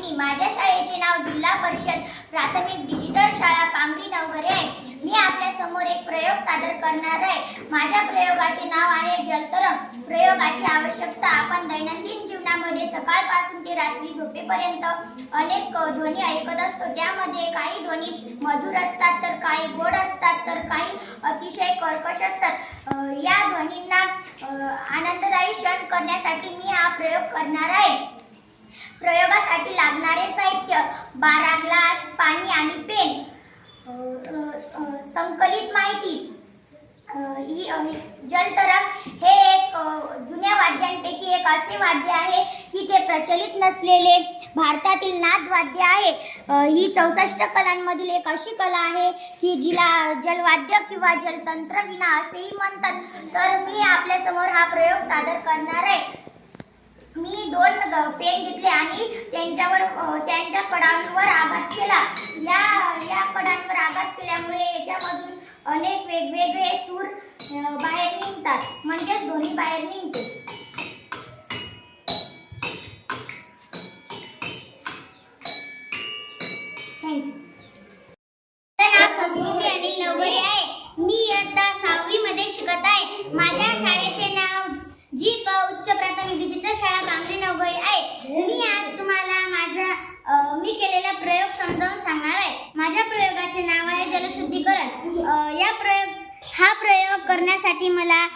इयत्ता माझ्या शाळेचे नाव जिल्हा परिषद प्राथमिक डिजिटल शाळा पांगरी नवघरे आहे. मी आपल्यासमोर एक प्रयोग सादर करणार आहे. माझ्या प्रयोगाचे नाव आहे जलतरंग प्रयोगाची आवश्यकता आपण दैनंदिन जीवनामध्ये सकाळपासून ते रात्री झोपेपर्यंत अनेक ध्वनी ऐकत असतो. त्यामध्ये काही ध्वनी मधुर असतात तर काही गोड असतात तर काही अतिशय कर्कश असतात. या ध्वनींना आनंददायी क्षण करण्यासाठी मी हा प्रयोग करणार आहे. प्रयोगासाठी लागणारे साहित्य बारा ग्लास पाणी आणि पेन संकलित माहिती ही जलतरंग हे एक जुन्या वाद्यांपैकी एक असे वाद्य आहे. की ते प्रचलित नसलेले भारतातील नादवाद्य आहे. ही चौसष्ट कलांमधील एक अशी कला आहे की जिला जलवाद्य किंवा जलतंत्र विना असेही म्हणतात. तर मी आपल्यासमोर हा प्रयोग सादर करणार आहे. मी दोन ग- पेन घेतले आणि त्यांच्यावर त्यांच्या कडांवर आघात केला. या या कडांवर आघात केल्यामुळे याच्यामधून अनेक वेगवेगळे सूर बाहेर निघतात. म्हणजेच ध्वनी बाहेर निघते. प्रयोगाचे नाव आहे जलशुद्धीकरण या प्रयोग हा प्रयोग करण्यासाठी मला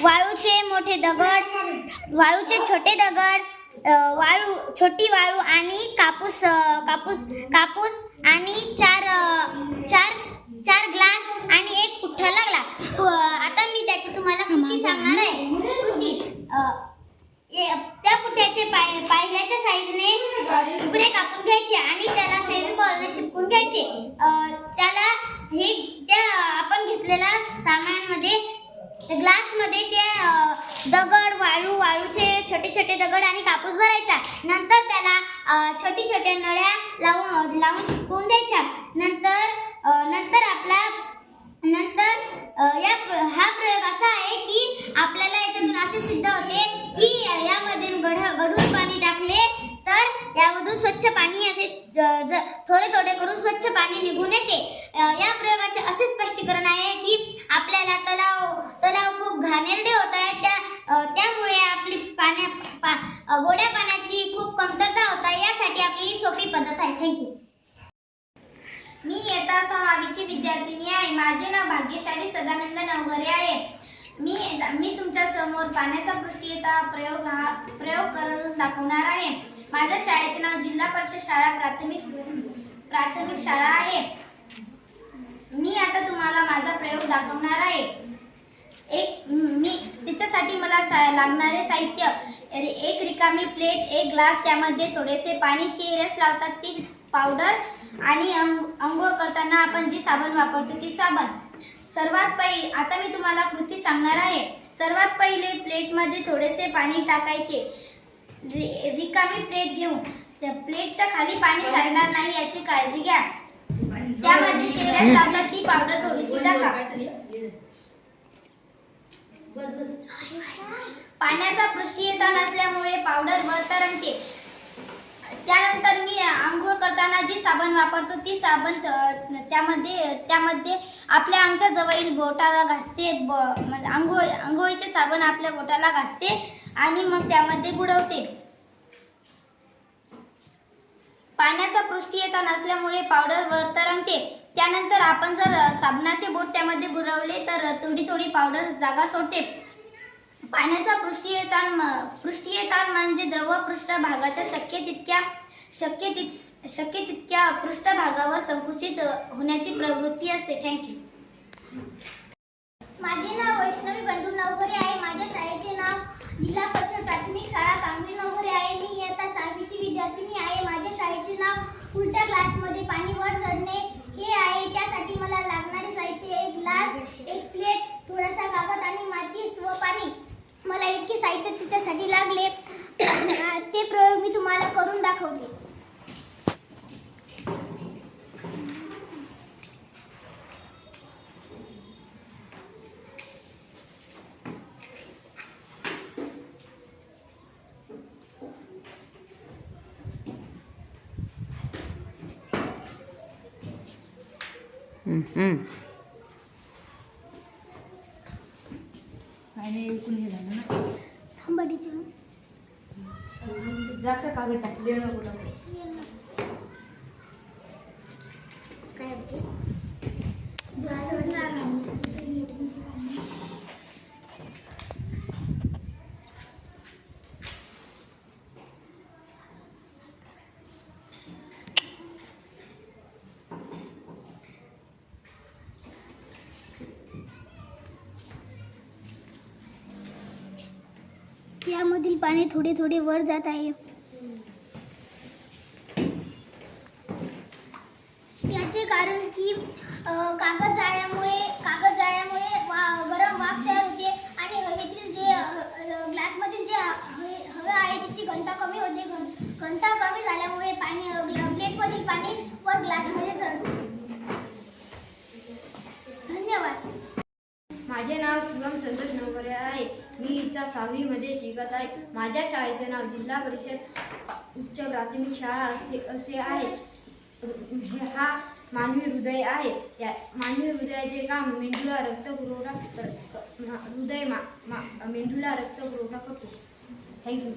वाळूचे मोठे दगड वाळूचे छोटे दगड वाळू छोटी वाळू आणि कापूस कापूस कापूस आणि चार चार चार ग्लास आणि एक पुठ्ठा लागला. आता मी त्याची तुम्हाला कृती सांगणार आहे. कृती त्या पुठ्याचे पाय पायऱ्याच्या तुकडे कापून घ्यायचे आणि त्याला फेविकॉलने चिपकून घ्यायचे. त्याला हे त्या आपण घेतलेल्या सामानामध्ये ग्लासमध्ये त्या दगड वाळू वाळूचे छोटे छोटे दगड आणि कापूस भरायचा. नंतर त्याला अ, छोटी छोट्या नळ्या लावून लावून चिपकवून द्यायच्या नंतर नंतर आपला नंतर या प्र- हा प्रयोग असा आहे की आपल्याला याच्यातून असे सिद्ध होते की यामध्ये गढ गढूळ पाणी टाकले तर यामधून स्वच्छ पाणी असे थोडे थोडे करून स्वच्छ पाणी निघून येते. या प्रयोगाचे असे स्पष्टीकरण आहे की आपल्याला तलाव तलाव खूप घाणेरडे होत आहेत. त्या त्यामुळे आपली पाण्या पा, गोड्या पाण्याची खूप कमतरता होत आहे. यासाठी आपली ही सोपी पद्धत आहे. थँक्यू मी इयत्ता सहावीची विद्यार्थिनी आहे. माझे नाव भाग्यशाली सदानंद नवघरे आहे. मी मी तुमच्यासमोर पाण्याचा पृष्ठीयता प्रयोग हा प्रयोग करून दाखवणार आहे. माझ्या शाळेचे नाव जिल्हा परिषद शाळा प्राथमिक प्राथमिक शाळा आहे. मी आता तुम्हाला माझा प्रयोग दाखवणार आहे. एक मी त्याच्यासाठी मला सा- लागणारे साहित्य. एक रिकामी प्लेट एक ग्लास त्यामध्ये थोडेसे पाणी चेरस लावतात ती पावडर आणि अंग अंघोळ करताना आपण जी साबण वापरतो ती साबण. सर्वात पहिले आता मी तुम्हाला कृती सांगणार आहे. सर्वात पहिले प्लेटमध्ये थोडेसे पाणी टाकायचे. रिकामी प्लेट घेऊन. त्या प्लेटच्या खाली पाणी सांडणार नाही याची काळजी घ्या. त्यामध्ये चेरस लावतात ती पावडर थोडीशी टाका. पाण्याचा पृष्ठीयता नसल्यामुळे पावडर वर तरंगते. त्यानंतर मी आंघोळ करताना जी साबण वापरतो ती साबण त- त्यामध्ये त्यामध्ये आपल्या अंगठ्याजवळील बोटाला घासते ब- म्हणजे आंघोळ आंघोळीचे साबण आपल्या बोटाला घासते आणि मग त्यामध्ये बुडवते. पाण्याचा पृष्ठीयता नसल्यामुळे पावडर वर तरंगते. त्यानंतर आपण जर साबणाचे बोट त्यामध्ये बुडवले तर थोडी थोडी पावडर जागा सोडते. पाण्याचा पृष्ठीयतान म- पृष्ठीयतान म्हणजे द्रव पृष्ठभागाच्या शक्य तितक्या शक्य तित शक्य तितक्या पृष्ठभागावर संकुचित होण्याची प्रवृत्ती असते. थँक्यू माझे नाव वैष्णवी बंडू नवघरे आहे. माझ्या शाळेचे नाव जिल्हा परिषद प्राथमिक शाळा कांबळी नवघरे आहे. मी इयत्ता सहावीची विद्यार्थिनी आहे. माझ्या शाळेचे नाव उलट्या ग्लासमध्ये पाणी वर चढणे हे आहे. त्यासाठी मला लागणारे साहित्य एक ग्लास एक प्लेट थोडासा कागद आणि माचीस व पाणी मला इतके साहित्य तिच्यासाठी लागले. ते प्रयोग मी तुम्हाला करून दाखवले आणि एकूण हे झालं ना. थांबा टीचर जास्त कागद टाकले. काय यामधील पाणी थोडे थोडे वर जात आहे. याचे कारण की कागद जाळल्यामुळे कागद जाळल्यामुळे वा- गरम वाफ तयार होते आणि हवेतील जे ग्लासमधील जे हवे हवा आहे त्याची घनता कमी होते. घनता कमी झाल्यामुळे पाणी अ, ग्ला- प्लेटमधील पाणी वर ग्लासमध्ये चढते धन्यवाद माझे नाव शुभम संतोष नवकरे आहे मी इयत्ता सहावीमध्ये शिकत आहे. माझ्या शाळेचे नाव जिल्हा परिषद उच्च प्राथमिक शाळा असे असे आहे. हा मानवी हृदय आहे. या मानवी हृदयाचे काम मेंदूला रक्तपुरवठा पुरवठा हृदय मा, मा, मेंदूला रक्तपुरवठा करतो. थँक्यू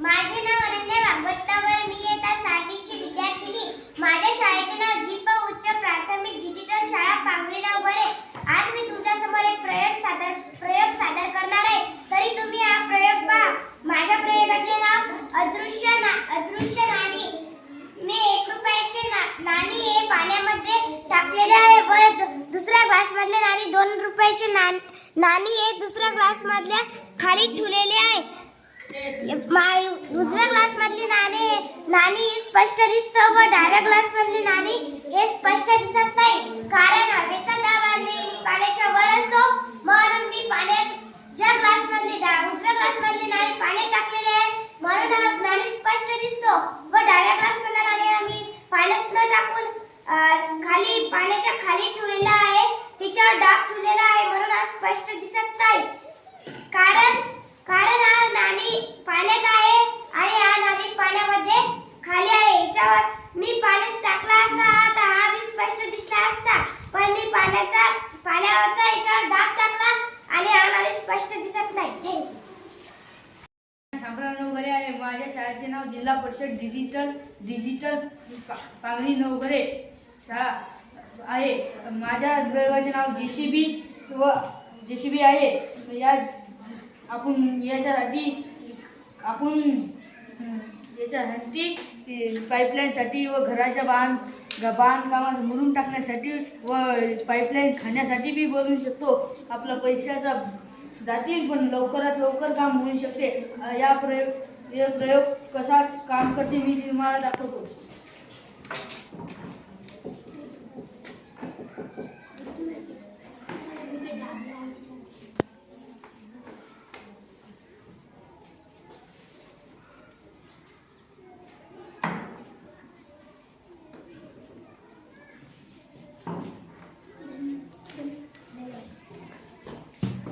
माझे नाव अनन्या भागवतनगर मी येता सहावीची विद्यार्थिनी माझ्या शाळेचे नाव झिप उच्च प्राथमिक डिजिटल शाळा पांगरीनाव भरे आज मी तुमच्यासमोर एक प्रयोग सादर प्रयोग सादर करणार आहे तरी तुम्ही हा प्रयोग पहा माझ्या प्रयोगाचे नाव अदृश्य ना अदृश्य नाणी मी एक रुपयाचे ना- नाणी हे पाण्यामध्ये टाकलेले आहे. व दुसऱ्या ग्लासमधले नाणी दोन रुपयाचे ना नाणी हे दुसऱ्या ग्लासमधल्या खाली ठेवलेले आहे. मा- उजव्या ग्लास मधली नाणी नाणी स्पष्ट दिसतं व डाव्या ग्लासमधली नाणी हे स्पष्ट दिसत नाही. कारण हवेचा दाब नेहमी पाण्याच्या वर असतो. म्हणून मी पाण्यात ज्या ग्लासमधली उजव्या ग्लासमधली नाणी पाण्यात टाकलेली आहे म्हणून नाणी स्पष्ट दिसतो. व डाव्या ग्लासमधला नाणी आम्ही पाण्यात न टाकून खाली पाण्याच्या खाली ठेवलेला आहे. तिच्यावर डाग ठेवलेला आहे म्हणून हा स्पष्ट दिसत नाही. कारण कारण हा नाणी पाण्यात आहे आणि हा नाणी पाण्यामध्ये खाली आहे. याच्यावर मी पाण्यात टाकला असता तर हा मी स्पष्ट दिसला असता. पण मी पाण्याचा पाण्यावरचा याच्यावर डाग टाकला आणि हा नाणी स्पष्ट दिसत नाही. Thank you you. नवघरे आहे. माझ्या शाळेचे नाव जिल्हा परिषद डिजिटल डिजिटल पा- पांगरी नवघरे शाळा आहे. माझ्या प्रयोगाचे नाव जे सी बी व जे सी बी आहे. या आपण याच्यासाठी आपण याच्यासाठी पाईपलाईनसाठी व घराच्या बांध बांधकामात मुरून टाकण्यासाठी व पाईपलाईन खाण्यासाठी बी बनवू शकतो. आपला पैशाचा जातील पण लवकरात लवकर काम होऊ शकते. या प्रयोग या प्रयोग कसा काम करते मी तुम्हाला दाखवतो.